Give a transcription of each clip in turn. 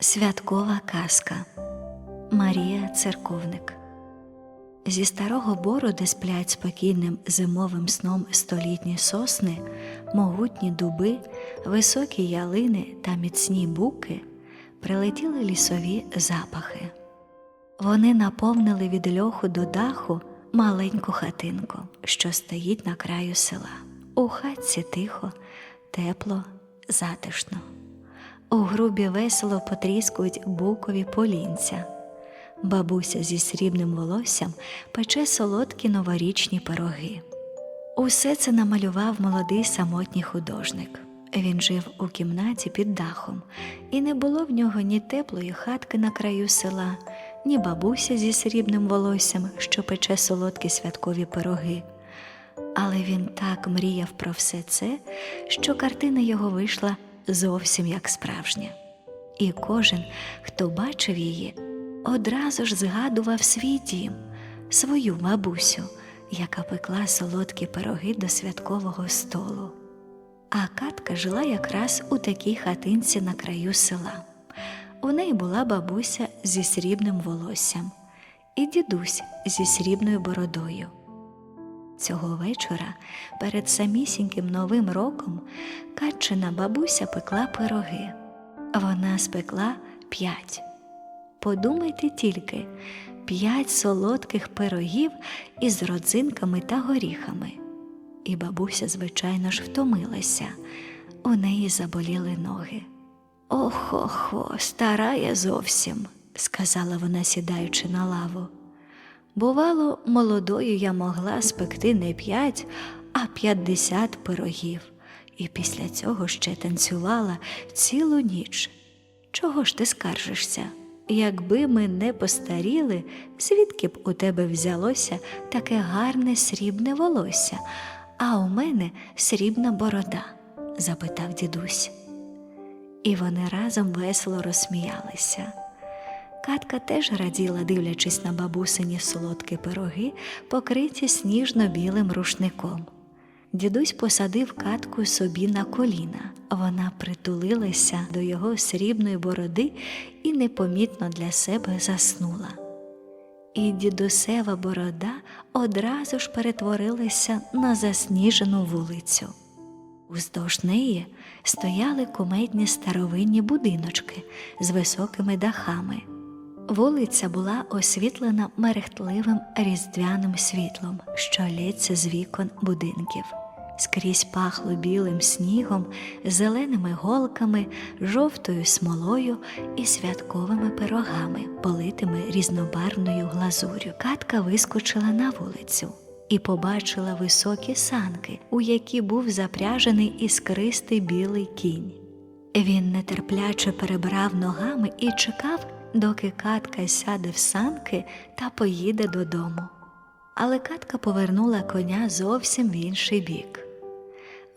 Святкова казка Марія Церковник. Зі старого бору, де сплять спокійним зимовим сном столітні сосни, могутні дуби, високі ялини та міцні буки, прилетіли лісові запахи. Вони наповнили від льоху до даху маленьку хатинку, що стоїть на краю села. У хатці тихо, тепло, затишно. У грубі весело потріскують букові полінця. Бабуся зі срібним волоссям пече солодкі новорічні пироги. Усе це намалював молодий самотній художник. Він жив у кімнаті під дахом, і не було в нього ні теплої хатки на краю села, ні бабуся зі срібним волоссям, що пече солодкі святкові пироги. Але він так мріяв про все це, що картина його вийшла зовсім як справжня. І кожен, хто бачив її, одразу ж згадував свій дім, свою бабусю, яка пекла солодкі пироги до святкового столу. А Катка жила якраз у такій хатинці на краю села. У неї була бабуся зі срібним волоссям і дідусь зі срібною бородою. Цього вечора, перед самісіньким новим роком, Катчина бабуся пекла пироги. Вона спекла п'ять. Подумайте тільки, п'ять солодких пирогів із родзинками та горіхами. І бабуся, звичайно ж, втомилася, у неї заболіли ноги. Охо-хо, стара я зовсім, сказала вона, сідаючи на лаву. Бувало, молодою я могла спекти не п'ять, а п'ятдесят пирогів, і після цього ще танцювала цілу ніч. Чого ж ти скаржишся? Якби ми не постаріли, звідки б у тебе взялося таке гарне срібне волосся, а у мене срібна борода? запитав дідусь. І вони разом весело розсміялися. Катка теж раділа, дивлячись на бабусині солодкі пироги, покриті сніжно-білим рушником. Дідусь посадив катку собі на коліна. Вона притулилася до його срібної бороди і непомітно для себе заснула. І дідусева борода одразу ж перетворилася на засніжену вулицю. Уздовж неї стояли кумедні старовинні будиночки з високими дахами. Вулиця була освітлена мерехтливим різдвяним світлом, що лється з вікон будинків. Скрізь пахло білим снігом, зеленими голками, жовтою смолою і святковими пирогами, политими різнобарвною глазурю. Катка вискочила на вулицю і побачила високі санки, у які був запряжений іскристий білий кінь. Він нетерпляче перебрав ногами і чекав, доки Катка сяде в санки та поїде додому. Але Катка повернула коня зовсім в інший бік.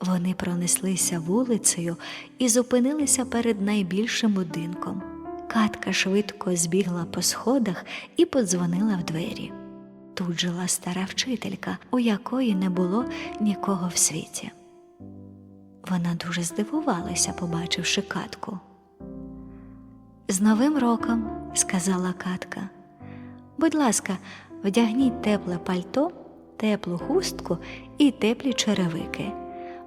Вони пронеслися вулицею і зупинилися перед найбільшим будинком. Катка швидко збігла по сходах і подзвонила в двері. Тут жила стара вчителька, у якої не було нікого в світі. Вона дуже здивувалася, побачивши катку. З Новим роком, сказала Катка. Будь ласка, вдягніть тепле пальто, теплу хустку і теплі черевики.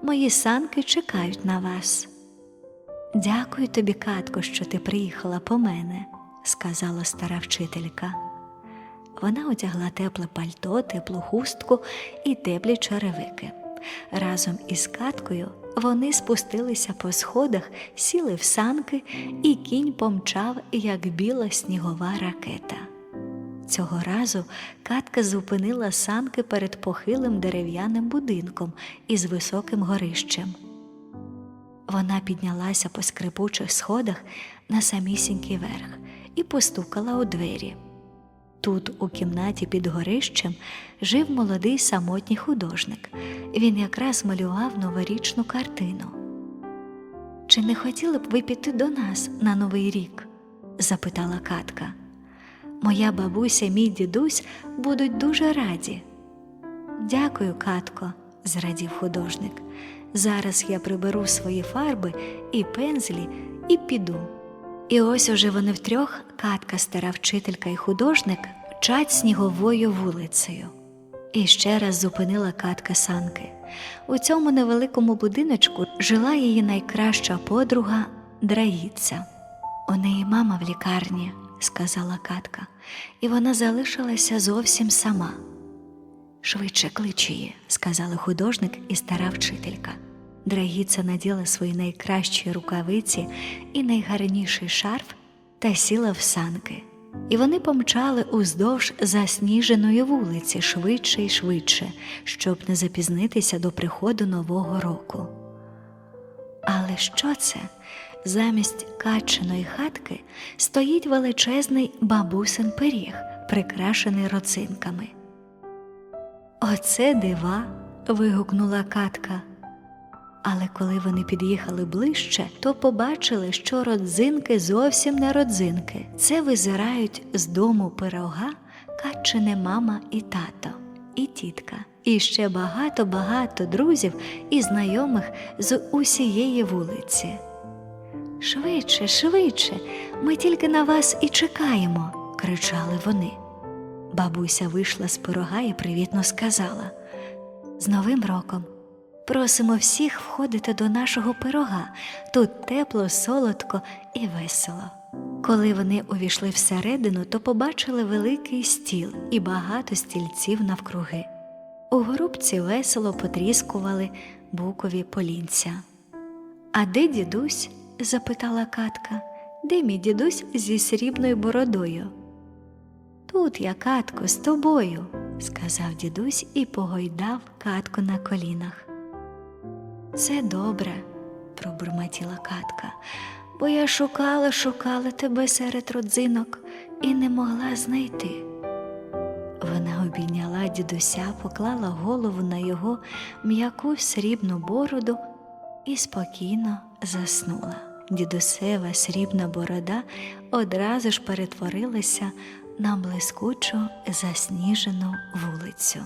Мої санки чекають на вас. Дякую тобі, Катко, що ти приїхала по мене, сказала стара вчителька. Вона одягла тепле пальто, теплу хустку і теплі черевики. Разом із каткою вони спустилися по сходах, сіли в санки, і кінь помчав, як біла снігова ракета. Цього разу катка зупинила санки перед похилим дерев'яним будинком із високим горищем. Вона піднялася по скрипучих сходах на самісінький верх і постукала у двері. Тут, у кімнаті під горищем, жив молодий самотній художник. Він якраз малював новорічну картину. Чи не хотіли б ви піти до нас на Новий рік? запитала Катка. Моя бабуся, мій дідусь будуть дуже раді. Дякую, Катко, зрадів художник. Зараз я приберу свої фарби і пензлі і піду. І ось уже вони втрьох, катка, стара вчителька і художник, вчать сніговою вулицею. І ще раз зупинила катка санки. У цьому невеликому будиночку жила її найкраща подруга Драїця. У неї мама в лікарні, сказала катка, і вона залишилася зовсім сама. Швидше клич її, сказали художник і стара вчителька. Драгіця наділа свої найкращі рукавиці і найгарніший шарф та сіла в санки. І вони помчали уздовж засніженої вулиці швидше і швидше, щоб не запізнитися до приходу Нового року. Але що це? Замість каченої хатки стоїть величезний бабусин пиріг, прикрашений роцинками. Оце дива. вигукнула катка. Але коли вони під'їхали ближче, то побачили, що родзинки зовсім не родзинки. Це визирають з дому пирога катчине мама і тато, і тітка, і ще багато-багато друзів і знайомих з усієї вулиці. Швидше, швидше, ми тільки на вас і чекаємо, кричали вони. Бабуся вийшла з пирога і привітно сказала З Новим роком! Просимо всіх входити до нашого пирога. Тут тепло, солодко і весело. Коли вони увійшли всередину, то побачили великий стіл і багато стільців навкруги. У горубці весело потріскували букові полінця. А де дідусь? запитала катка. Де мій дідусь зі срібною бородою? Тут я, катко, з тобою, сказав дідусь і погойдав катку на колінах. Це добре, пробурмотіла катка, бо я шукала, шукала тебе серед родзинок і не могла знайти. Вона обійняла дідуся, поклала голову на його м'яку срібну бороду і спокійно заснула. Дідусева срібна борода одразу ж перетворилася на блискучу засніжену вулицю.